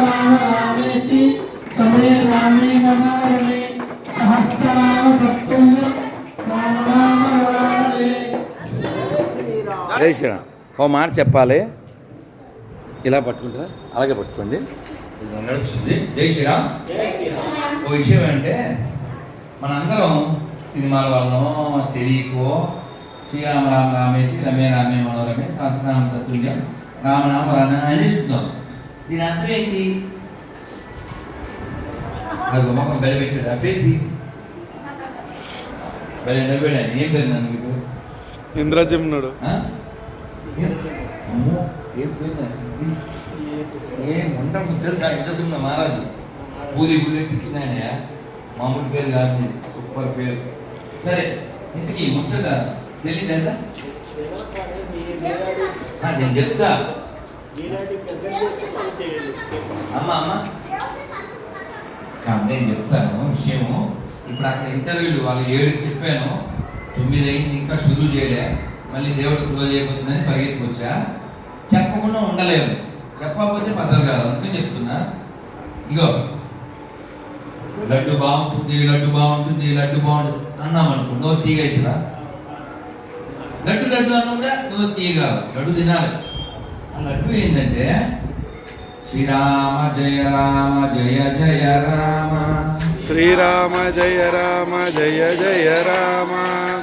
సహస్రనామ రామేతి తమే రామే మనోరమే సహస్రనామ తత్తుల్యం రామనామ రామే జై శ్రీరామ్. ఓ మాట చెప్పాలి. ఇలా పట్టుకుంటారా? అలాగే పట్టుకోండి. ఇది నడుస్తుంది. జై శ్రీరామ్. ఓ విషయం ఏంటంటే మనందరం సినిమాల వల్లనో తెలియకో శ్రీరామ రామ రామేతి రమే రామే మనోరమే సహస్రనామ తత్వం రామనామ రామ అనిస్తున్నాం దీని అర్థం ఏంటి? అది మొక్కం బెల పెట్టాడు. అప్పేసి బెల నవ్వాడు ఏం పేరు నన్ను మీ పేరు ఇంద్రజిమ్నుడు? ఏం? అమ్మో, ఏం ఉండకు తెలుసా? ఎంత దున్న మహారాజు పూరి పూరి ఇచ్చినాయన మామూలు పేరు కాదు. సూపర్ పేరు. సరే ఇంతకీ ముచ్చట తెలియదు ఎంత నేను చెప్తా. అమ్మ అమ్మ. నేను చెప్తాను విషయము. ఇప్పుడు అక్కడ ఇంటర్వ్యూలు వాళ్ళు ఏడు చెప్పాను. తొమ్మిది అయింది ఇంకా షురూ చేయలే. మళ్ళీ దేవుడు క్లోజ్ అయిపోతుందని పరిగెత్తుకొచ్చా? చెప్పకుండా ఉండలేము. చెప్పకపోతే పద్ధతి కాదు. అందుకని చెప్తున్నా. ఇగో లడ్డు బాగుంటుంది లడ్డు బాగుంటుంది లడ్డు బాగుంటుంది అన్నాం అనుకో నో తీగ అవుతుందా లడ్డు లడ్డు అన్నా కూడా నో తీగ కాదు లడ్డు తినాలి. లడ్డు ఏంటంటే శ్రీరామ జయ రామ జయ జయ రామ. శ్రీరామ జయ రామ జయ జయ రామ.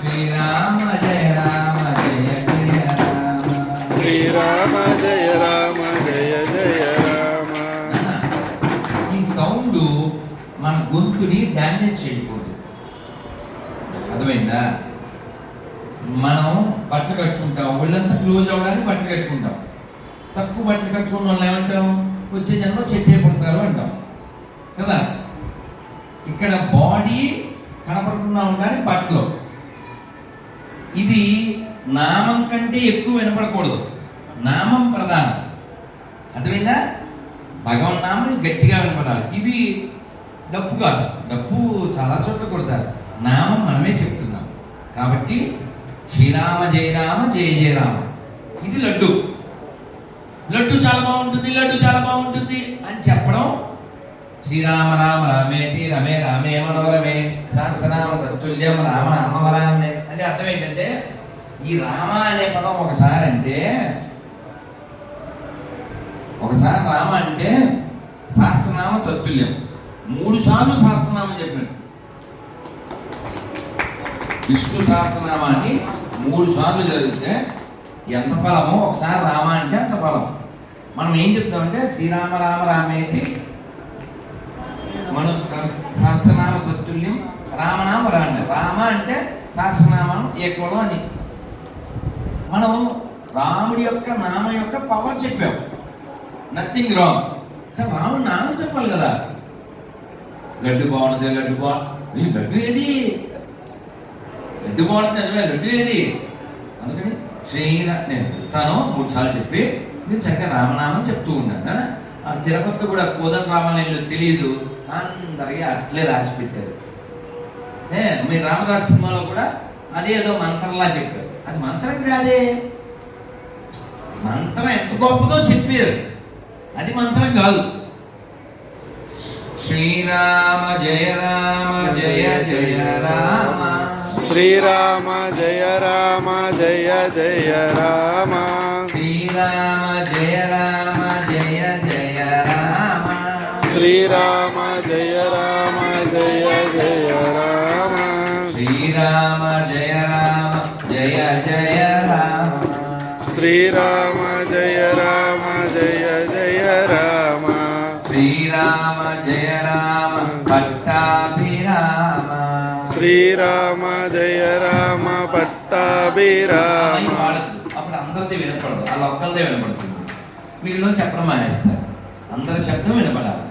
శ్రీరామ జయ రామ జయ జయ రామ. శ్రీరామ జయ రామ జయ జయ రామ. ఈ సౌండ్ మన గొంతుని డ్యామేజ్ చేయకూడదు. అర్థమైందా? మనం బట్టలు కట్టుకుంటాం ఒళ్ళంతా క్లోజ్ అవ్వడానికి బట్టలు కట్టుకుంటాం. తక్కువ బట్టలు కట్టుకున్న వాళ్ళు ఏమంటాం? వచ్చే జన్మ చెట్టే పుడతారు అంటాం. కదా? ఇక్కడ బాడీ కనపడకుండా ఉండడానికి బట్టలు ఇది నామం కంటే ఎక్కువ వినపడకూడదు. నామం ప్రధానం. అర్థమైందా? భగవన్ నామం గట్టిగా వినపడాలి. ఇవి డప్పు కాదు. డప్పు చాలా చోట్ల కొడతారు. నామం మనమే చెప్తున్నాం. కాబట్టి శ్రీరామ జయ రామ జయ జయ రామ. ఇది లడ్డు. లడ్డు చాలా బాగుంటుంది లడ్డు చాలా బాగుంటుంది అని చెప్పడం శ్రీరామ రామ రామేతి రమే రామే మనోరమే సహస్రనామ తత్తుల్యం రామ నామవరామే అంటే అర్థం ఏంటంటే ఈ రామ అనే పదం ఒకసారి అంటే ఒకసారి రామ అంటే సహస్రనామ తత్తుల్యం. మూడు సార్లు సహస్రనామం చెప్పినట్టు. విష్ణు సహస్రనామాన్ని మూడు సార్లు చదివితే ఎంత ఫలమో ఒకసారి రామ అంటే అంత ఫలం. మనం ఏం చెప్తామంటే శ్రీరామ రామ రామేతి మనం సహస్రనామ తత్తుల్యం రామనామ రాండి రామ అంటే సహస్రనామం ఏకవలం అని. మనం రాముడి యొక్క నామ యొక్క పవర్ చెప్పాం. నథింగ్ రాంగ్ కానీ రాముడు నామం చెప్పాలి కదా. లడ్డు బాగుంటుంది లడ్డు బాగుంది లడ్డు ఏది? లడ్డు బాగుంటుంది నిజమే లడ్డు ఏది? అందుకని శ్రీరా నేను వెళ్తాను మూడు సార్లు చెప్పి మీరు చక్కగా రామనామం చెప్తూ ఉన్నాను కదా ఆ తిరుపతిలో కూడా కోదన్ రామాలయంలో తెలియదు అందరికీ అట్లే రాసి పెట్టారు. ఏ మీ రామదాస్ సినిమాలో కూడా అదేదో మంత్రంలా చెప్పారు. అది మంత్రం కాదే. మంత్రం ఎంత గొప్పదో చెప్పారు. అది మంత్రం కాదు. శ్రీరామ జయ రామ జయ జయ రామ. శ్రీరామ జయ రామ జయ జయ రామ. శ్రీరామ శ్రీరామ జయ రామ జయ జయ రామ. శ్రీరామ జయ రామ జయ జయ రామ. శ్రీరామ జయ రామ జయ జయ రామ. శ్రీరామ జయ రామ పట్టాభిరామ. శ్రీరామ జయ రామ పట్టాభిరామ. అప్పుడు అందరిది వినపడదు వాళ్ళ ఒక్కరిదే వినపడుతుంది. వీళ్ళు చెప్పడం మానేస్తారు. అందరి శబ్దం వినపడాలి.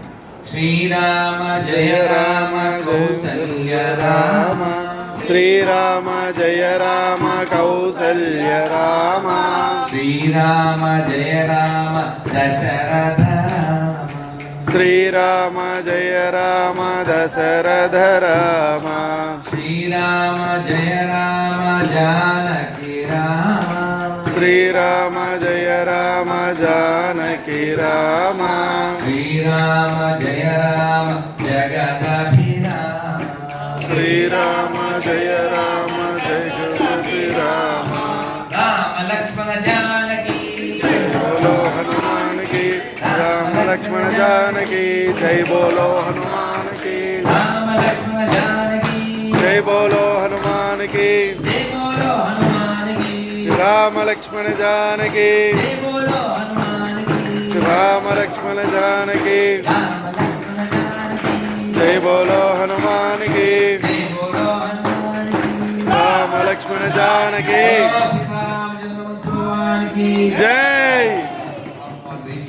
శ్రీరామ జయ రామ కౌసల్య రామ. శ్రీరామ జయ రామ కౌసల్య రామ. శ్రీరామ జయ రామ దశరథ రామ. శ్రీరామ జయ రామ దశరథ రామ. శ్రీరామ జయ రామ జానకి రామ శ్రీరామ జయ రామ జానకి రామ శ్రీరామ జయ రామ జగదభిరామ శ్రీరామ జయ రామ జయ జగతి రామ రామ లక్ష్మణ జానకి బోలో హనుమాన్కి రామ లక్ష్మణ జానకి జై బోలో హనుమాన్కి రామ లక్ష్మణ జానకి జై బోలో హనుమాన్కి జై బోలో రామలక్ష్మణ జానకి. రామలక్ష్మణ జానకి. జై బోలో హనుమానికి. రామలక్ష్మణ జానకి. జై.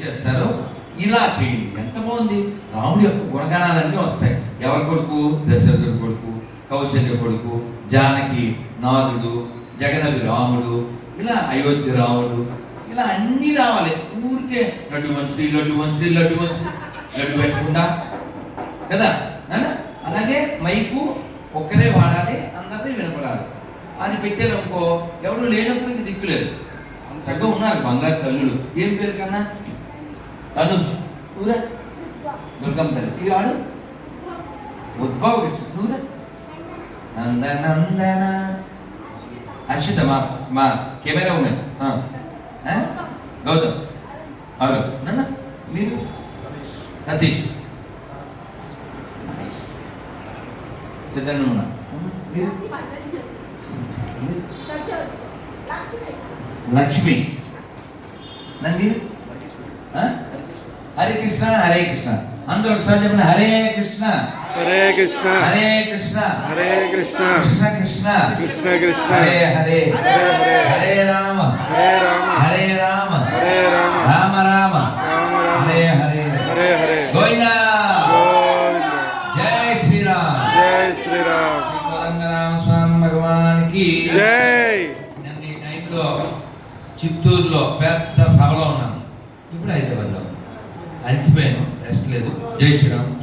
చేస్తారు ఇలా చేయండి. ఎంత బాగుంది? రాముడి యొక్క గుణగణాలన్నీ వస్తాయి. ఎవరి కొడుకు? దశరథుడి కొడుకు కౌశల్య కొడుకు జానకి నాదుడు జగదవి రాముడు ఇలా అయోధ్య రాముడు ఇలా అన్నీ రావాలి. ఊరికే లడ్డు మంచిది లడ్డు మంచిది లడ్డు మంచిది లడ్డు పెట్టకుండా కదా? అలాగే మైకు ఒక్కరే వాడాలి అందరిది వినపడాలి. అది పెట్టారనుకో ఎవరు లేనప్పుడు ఇంక దిక్కులేదు చక్కగా ఉన్నారు బంగారు తల్లులు. ఏం పేరు కన్నా? తనుష్. నువ్వురా దుర్గం తల్లి. ఈ ఆడు? ఉద్భవ కృష్ణ నువ్వురా నందనందన. అశ్విత మా మా కెమెరా ఉమెన్ గౌతమ్ అరు నన్న మీరు సతీష్ ఇద్దరు ఉన్నా మీరు లక్ష్మి నన్ను మీరు హరే కృష్ణ హరే కృష్ణ అందరూ ఒకసారి చెప్పండి హరే కృష్ణ హరే కృష్ణ. హరే కృష్ణ. హరే కృష్ణ. కృష్ణ కృష్ణ. కృష్ణ కృష్ణ. హరే హరే. హరే హరే. హరే రామ. హరే రామ. హరే రామ. హరే రామ. రామ రామ. రామ రామ. హరే హరే. హరే హరే. గోవిందా. జై శ్రీరామ్. జై శ్రీరామ్. శ్రీ కోదండరామ స్వామి భగవానికి జై. నేను ఈ టైంలో చిత్తూరులో పెద్ద సభలో ఉన్నాను. ఇప్పుడు హైదరాబాద్లో అలసిపోయాను. రెస్ట్ లేదు. జై శ్రీరామ్.